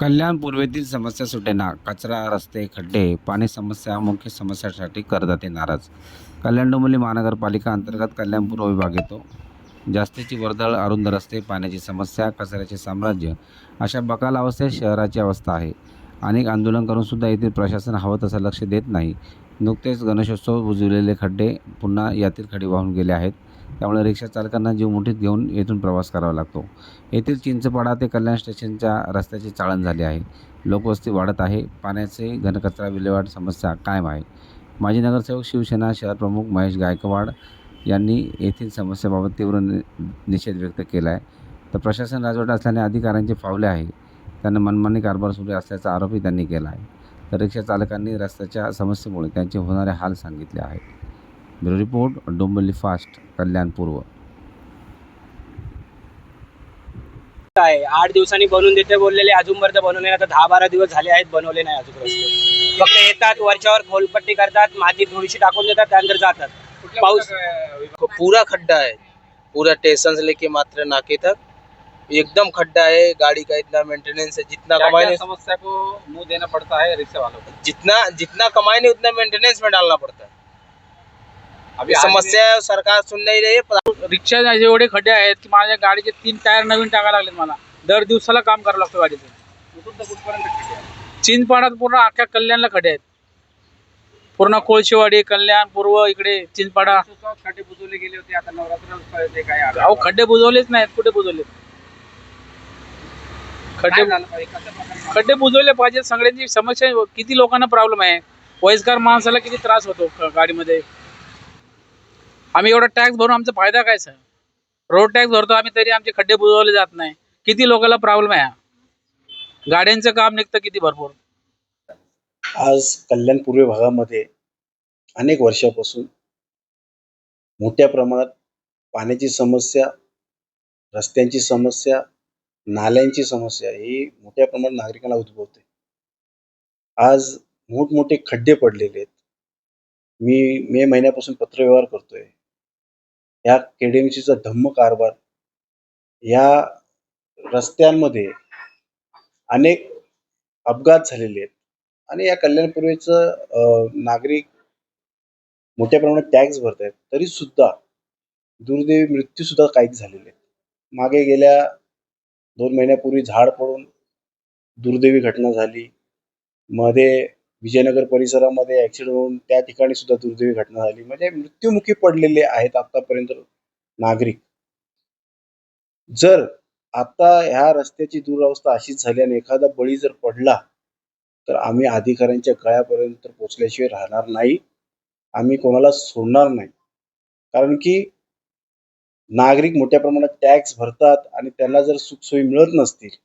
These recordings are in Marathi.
कल्याण पूर्वेतील समस्या सुटेना. कचरा रस्ते खड्डे पाणी समस्या मुख्य समस्यासाठी करदाते नाराज कल्याण डोंबिवली महानगरपालिका अंतर्गत कल्याण पूर्व विभाग येतो. जास्तीची वर्दळ अरुंद रस्ते पाण्याची समस्या कचऱ्याचे साम्राज्य अशा बकाल अवस्थेत शहराची अवस्था आहे. अनेक आंदोलन करूनसुद्धा येथील प्रशासन हवं तसं लक्ष देत नाही. नुकतेच गणेशोत्सव बुजवलेले खड्डे पुन्हा यातील खडे वाहून गेले आहेत. त्यामुळे रिक्षा चालकांना जीव मुठीत घेऊन येथून प्रवास करावा लागतो. येथील चिंचपाडा ते कल्याण स्टेशनच्या रस्त्याची चाळण झाली आहे. लोकवस्ती वाढत आहे. पाण्याचे घनकचरा विल्हेवाट समस्या कायम आहे. माजी नगरसेवक शिवसेना शहर प्रमुख महेश गायकवाड यांनी येथील समस्येबाबत तीव्र नि निषेध व्यक्त केला आहे तर प्रशासन राजवट असल्याने अधिकाऱ्यांचे फावले आहे. त्यांना मनमानी कारभार सुरू असल्याचा आरोपही त्यांनी केला आहे तर रिक्षा चालकांनी रस्त्याच्या समस्येमुळे त्यांचे होणारे हाल सांगितले आहेत. Bureau report Dombivli fast Kalyan पूर्व आहे आठ दिवसांनी बनवून देते बोललेले अजूनपर्यंत बनवले नाही आता दहा बारा दिवस झाले आहेत बनवले नाही अजून रस्ते. फक्त येतात वरच्यावर खोलपट्टी करतात माती थोडीशी टाकून देतात त्यानंतर जातात. पाऊस पूरा खड्डा है पूरा स्टेशन से लेके मात्र नाके तक. एकदम खड्डा है गाड़ी का इतना मेंटेनेंस है जितना कमाए समस्या को मुंह देना पड़ता है रिक्शा वालों को जितना जितना कमाए नहीं उतना मेंटेनेंस में डालना पड़ता. है अभी समस्या है, सरकार सुन नहीं रही है रिक्षा एवढे खड्डे आहेत की माझ्या गाडीचे तीन टायर नवीन टाकायला लागलेत मला. दर दिवसाला काम करावं लागतं गाडीचं? चिंचपाडात पूर्ण अख्ख्या कल्याणला खड्डे आहेत. पूर्ण कोळशेवाडी कल्याण पूर्व इकडे चिंचपाडा. खड्डे बुजवले गेले होते आता नवरात्र? अहो खड्डे बुजवलेच नाहीत. कुठे बुजवले? खड्डे खड्डे बुजवले पाहिजेत. सगळ्यांची समस्या किती लोकांना प्रॉब्लेम आहे? वयस्कर माणसाला किती त्रास होतो गाडीमध्ये? आम्ही एवढा टॅक्स भरून आमचा फायदा काय सर रोड टॅक्स भरतो आम्ही तरी आमचे खड्डे बुजवले जात नाही. किती लोकांना प्रॉब्लेम आहे हा? गाड्यांचं काम निघतं किती भरपूर? आज कल्याण पूर्व भागामध्ये अनेक वर्षापासून मोठ्या प्रमाणात पाण्याची समस्या रस्त्यांची समस्या नाल्यांची समस्या ही मोठ्या प्रमाणात नागरिकांना उद्भवते. आज मोठमोठे खड्डे पडलेले आहेत. मी मे महिन्यापासून पत्रव्यवहार करतोय. या केडीएमसीचा धम्म कारभार या रस्त्यांमध्ये अनेक अपघात झालेले आहेत. आणि या कल्याणपूर्वेचं नागरिक मोठ्या प्रमाणात टॅक्स भरत आहेत तरी सुद्धा दुर्दैवी मृत्यू सुद्धा झालेले आहेत. मागे गेल्या दोन महिन्यापूर्वी झाड पडून दुर्दैवी घटना झाली. मध्ये विजयनगर परिसरामध्ये ऍक्सिडेंट होऊन त्या ठिकाणी सुद्धा दुर्दैवी घटना झाली. म्हणजे मृत्युमुखी पडलेले आहेत आतापर्यंत नागरिक. जर आता ह्या रस्त्याची दुरावस्था अशीच झाली आणि एखादा बळी जर पडला तर आम्ही अधिकाऱ्यांच्या गळ्यापर्यंत पोचल्याशिवाय राहणार नाही. आम्ही कोणाला सोडणार नाही. कारण की नागरिक मोठ्या प्रमाणात टॅक्स भरतात आणि त्यांना जर सुखसोयी मिळत नसतील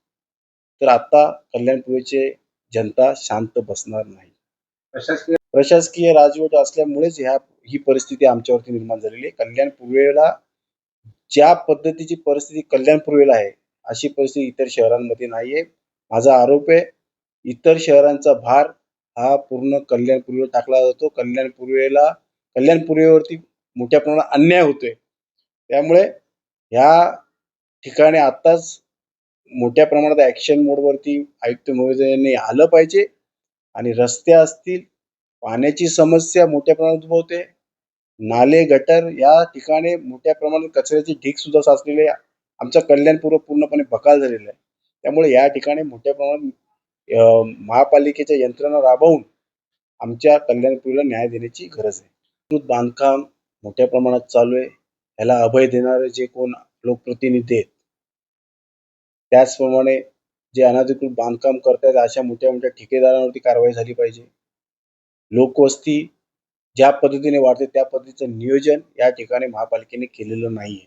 तर आता कल्याणपूर्वेचे जनता शांत बसणार नाही. प्रशासकीय प्रशासकीय राजवट असल्यामुळेच ह्या ही परिस्थिती आमच्यावरती निर्माण झालेली आहे. कल्याण पूर्वेला ज्या पद्धतीची परिस्थिती कल्याण पूर्वेला आहे अशी परिस्थिती इतर शहरांमध्ये नाहीये. माझा आरोप आहे इतर शहरांचा भार हा पूर्ण कल्याण पूर्वेला टाकला जातो. कल्याण पूर्वेला कल्याण पूर्वेवरती मोठ्या प्रमाणात अन्याय होतोय. त्यामुळे ह्या ठिकाणी आताच मोठ्या प्रमाणात ॲक्शन मोडवरती आयुक्त महोदयांनी आलं पाहिजे आणि रस्ते असतील पाण्याची समस्या मोठ्या प्रमाणात उद्भवते नाले गटर या ठिकाणी मोठ्या प्रमाणात कचऱ्याची ढीक सुद्धा साचलेली आहे. आमचा कल्याणपूर्व पूर्णपणे बकाल झालेला आहे. त्यामुळे या ठिकाणी मोठ्या प्रमाणात महापालिकेच्या यंत्रणा राबवून आमच्या कल्याणपूर्वीला न्याय देण्याची गरज आहे. बांधकाम मोठ्या प्रमाणात चालू आहे. ह्याला अभय देणारे जे कोण लोकप्रतिनिधी आहेत त्याचप्रमाणे जे अनधिकृत बांधकाम करतायत अशा मोठ्या मोठ्या ठेकेदारांवरती कारवाई झाली पाहिजे. लोकवस्ती ज्या पद्धतीने वाढते त्या पद्धतीचं नियोजन या ठिकाणी महापालिकेने केलेलं नाहीये.